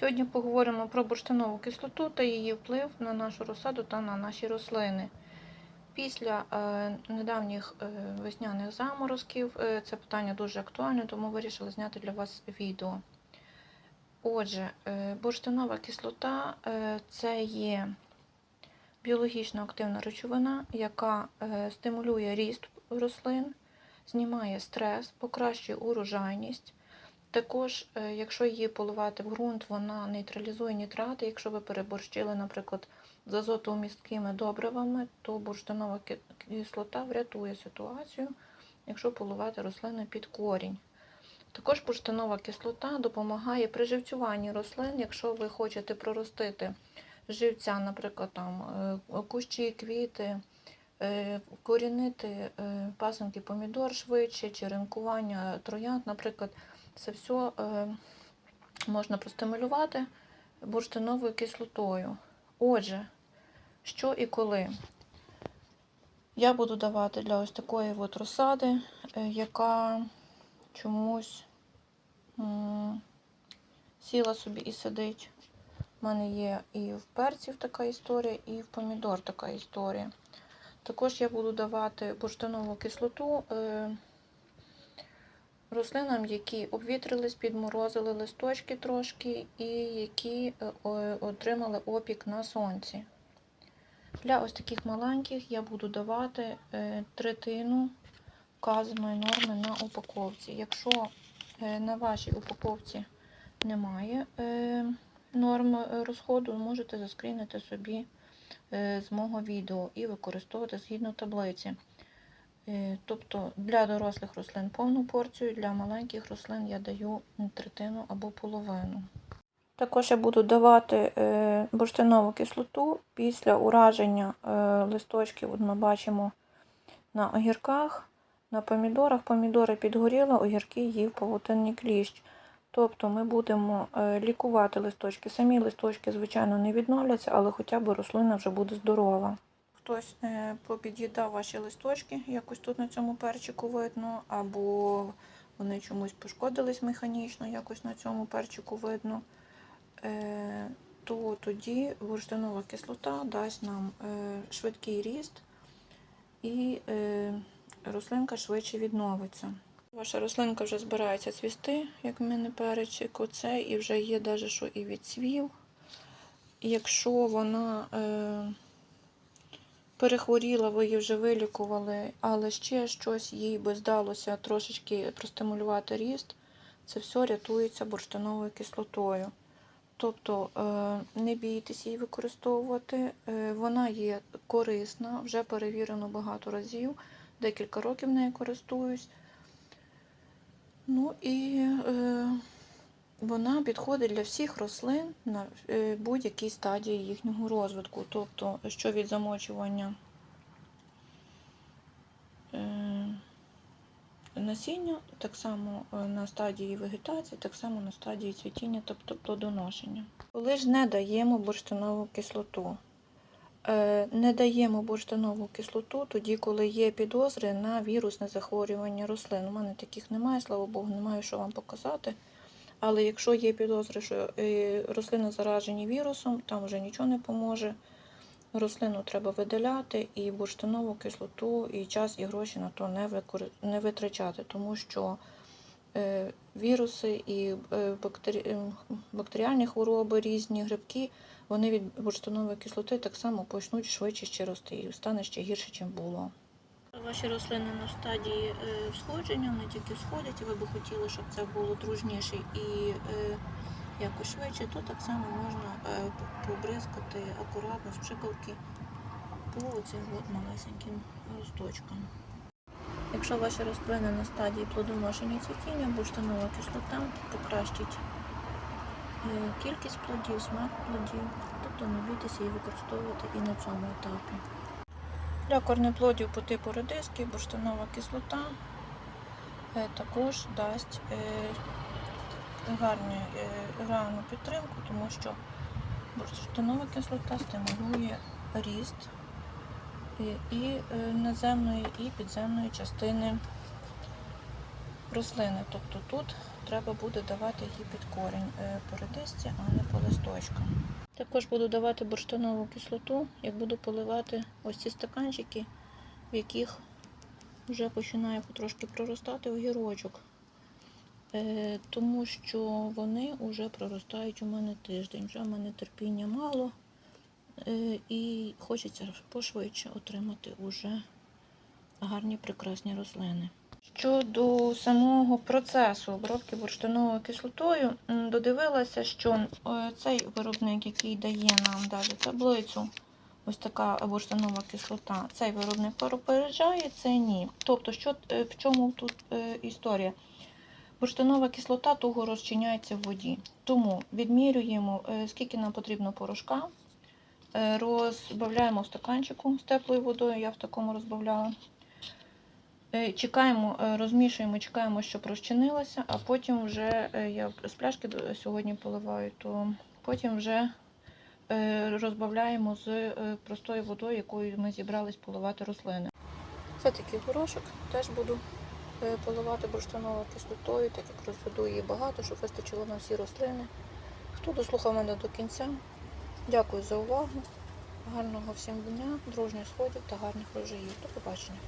Сьогодні поговоримо про бурштинову кислоту та її вплив на нашу розсаду та на наші рослини. Після е, недавніх е, весняних заморозків е, це питання дуже актуальне, тому вирішила зняти для вас відео. Отже, бурштинова кислота це є біологічно активна речовина, яка стимулює ріст рослин, знімає стрес, покращує урожайність. Також, е, якщо її поливати в ґрунт, вона нейтралізує нітрати. Якщо ви переборщили, наприклад, з азотомісткими добривами, то бурштинова кислота врятує ситуацію, якщо поливати рослини під корінь. Також бурштинова кислота допомагає при живцюванні рослин, якщо ви хочете проростити живця, наприклад, там е, кущі, квіти, е, вкорінити е, пасинки помідор швидше, черенкування троянд, наприклад, це все е, можна простимулювати бурштиновою кислотою. Отже, що і коли? Я буду давати для ось такої от розсади, е, яка чомусь сіла собі і сидить. У мене є і в перців така історія, і в помідор така історія. Також я буду давати бурштинову кислоту е, рослинам, які обвітрились, підморозили листочки трошки, і які е, отримали опік на сонці. Для ось таких маленьких я буду давати е, третину вказаної норми на упаковці. Якщо е, на вашій упаковці немає норм розходу, можете заскрінити собі з мого відео і використовувати згідно таблиці. Е, Тобто для дорослих рослин повну порцію, для маленьких рослин я даю третину або половину. Також я буду давати е, бурштинову кислоту після ураження е, листочків. От ми бачимо на огірках, на помідорах. Помідори підгоріли, огірки їв павутинний кліщ. Тобто ми будемо лікувати листочки. Самі листочки, звичайно, не відновляться, але хоча б рослина вже буде здорова. Хтось е, попід'їдав ваші листочки, якось тут на цьому перчику видно, або вони чомусь пошкодились механічно, якось на цьому перчику видно. Е, то тоді бурштинова кислота дасть нам е, швидкий ріст і рослинка швидше відновиться. Ваша рослинка вже збирається цвісти, як мене перечик оце, і вже є навіть що і відцвів. Якщо вона перехворіла, ви її вже вилікували, але ще щось їй би здалося трошечки простимулювати ріст, це все рятується бурштиновою кислотою. Тобто е, не бійтесь її використовувати. Е, Вона є корисна, вже перевірено багато разів, декілька років нею користуюсь. Ну і е, вона підходить для всіх рослин на е, будь-якій стадії їхнього розвитку. Тобто, що від замочування е, насіння, так само е, на стадії вегетації, так само на стадії цвітіння, тобто плодоношення. Коли ж не даємо бурштинову кислоту. Не даємо бурштинову кислоту тоді, коли є підозри на вірусне захворювання рослин. У мене таких немає, слава Богу, не маю що вам показати. Але якщо є підозри, що е, рослини заражені вірусом, там вже нічого не поможе. Рослину треба видаляти і бурштинову кислоту, і час, і гроші на то не, викор... не витрачати, тому що е, віруси і е, бактері... е, бактеріальні хвороби, різні грибки, вони від бурштинової кислоти так само почнуть швидше ще рости і стане ще гірше, ніж було. Ваші рослини на стадії е, всходження, вони тільки всходять, і ви би хотіли, щоб це було дружніше і е, якось швидше, то так само можна е, побризкати акуратно з пшикалки по цим от малесеньким листочкам. Якщо ваші рослини на стадії плодоношення цвітіння, бурштинова кислота покращить кількість плодів, смак плодів, тобто не бійтеся її використовувати і на цьому етапі. Для корнеплодів по типу редиски бурштинова кислота е, також дасть е, гарні, е, гарну підтримку, тому що бурштинова кислота стимулює ріст і, е, наземної, і підземної частини рослини. Тобто тут треба буде давати її під корінь е, по редисці, а не по листочкам. Також буду давати бурштинову кислоту, як буду поливати ось ці стаканчики, в яких вже починає потрошки проростати огірочок. Е, тому що вони вже проростають у мене тиждень. Вже в мене терпіння мало. Е, і хочеться пошвидше отримати уже гарні прекрасні рослини. Щодо самого процесу обробки бурштиновою кислотою, додивилася, що е, цей виробник, який дає нам навіть таблицю, ось така бурштинова кислота, цей виробник попереджає, цей ні. Тобто, що, е, в чому тут е, історія? Бурштинова кислота туго розчиняється в воді. Тому відмірюємо, скільки нам потрібно порошка, розбавляємо в стаканчику з теплою водою, я в такому розбавляла. Е, Чекаємо, е, розмішуємо, чекаємо, щоб розчинилося, а потім вже е, я з пляшки сьогодні поливаю, то потім вже розбавляємо з простою водою, якою ми зібрались поливати рослини. Це такий горошок, теж буду поливати бурштиновою кислотою, так як розведу її багато, щоб вистачило на всі рослини. Хто дослухав мене до кінця, дякую за увагу. Гарного всім дня, дружніх сходів та гарних врожаїв. До побачення.